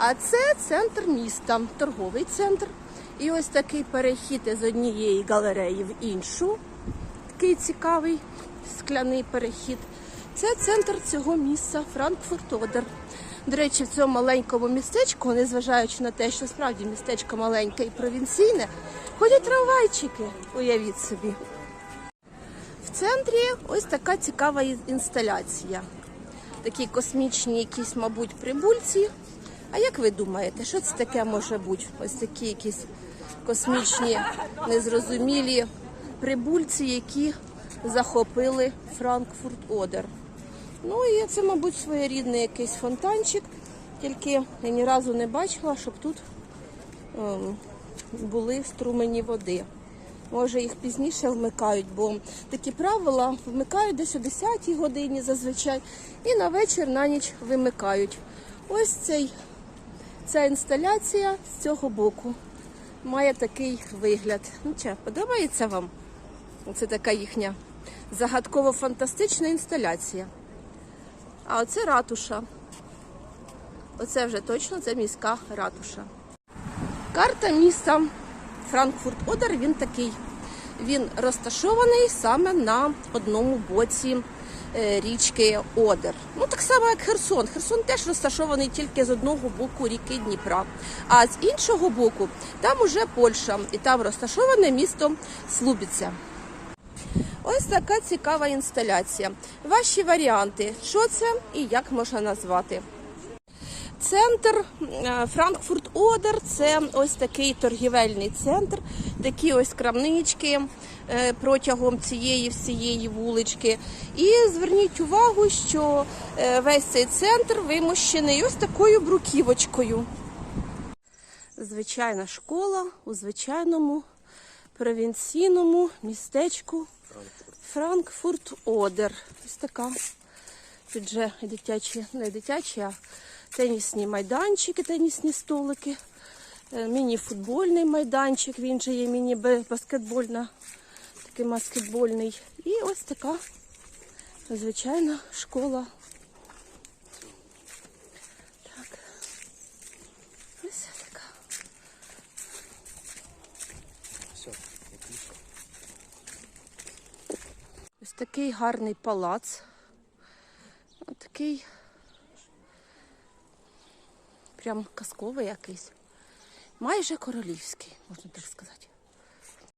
А це центр міста, торговий центр. І ось такий перехід із однієї галереї в іншу. Такий цікавий скляний перехід. Це центр цього місця Франкфурт Одер. До речі, в цьому маленькому містечку, незважаючи на те, що справді містечко маленьке і провінційне, ходять трамвайчики, уявіть собі. В центрі ось така цікава інсталяція. Такі космічні якісь, мабуть, прибульці. А як ви думаєте, що це таке може бути? Ось такі якісь космічні, незрозумілі прибульці, які захопили Франкфурт Одер. Ну і це, мабуть, своєрідний якийсь фонтанчик, тільки я ні разу не бачила, щоб тут ем, були струмені води. Може, їх пізніше вмикають, бо такі правила вмикають десь о 10 годині зазвичай, і на вечір на ніч вимикають. Ось цей, ця інсталяція з цього боку має такий вигляд. Ну, че, подобається вам? Це така їхня загадково-фантастична інсталяція. А оце ратуша. Оце вже точно це міська ратуша. Карта міста Франкфурт Одер він такий. Він розташований саме на одному боці річки Одер. Ну так само, як Херсон. Херсон теж розташований тільки з одного боку ріки Дніпра. А з іншого боку там уже Польща, і там розташоване місто Слубіця. Ось така цікава інсталяція. Ваші варіанти, що це і як можна назвати. Центр е, Франкфурт Одер це ось такий торгівельний центр, такі ось крамнички е, протягом цієї всієї вулички. І зверніть увагу, що е, весь цей центр вимощений ось такою бруківочкою. Звичайна школа у звичайному провінційному містечку Франкфурт Одер. Ось така. Тут же дитячі, не дитячі, а тенісні майданчики, тенісні столики, е, міні-футбольний майданчик, він же є міні-баскетбольна, такий баскетбольний. І ось така звичайна школа. Так. Ось така. Все, отлично. Ось такий гарний палац. Ось такий прям казковий якийсь. Майже королівський, можна так сказати.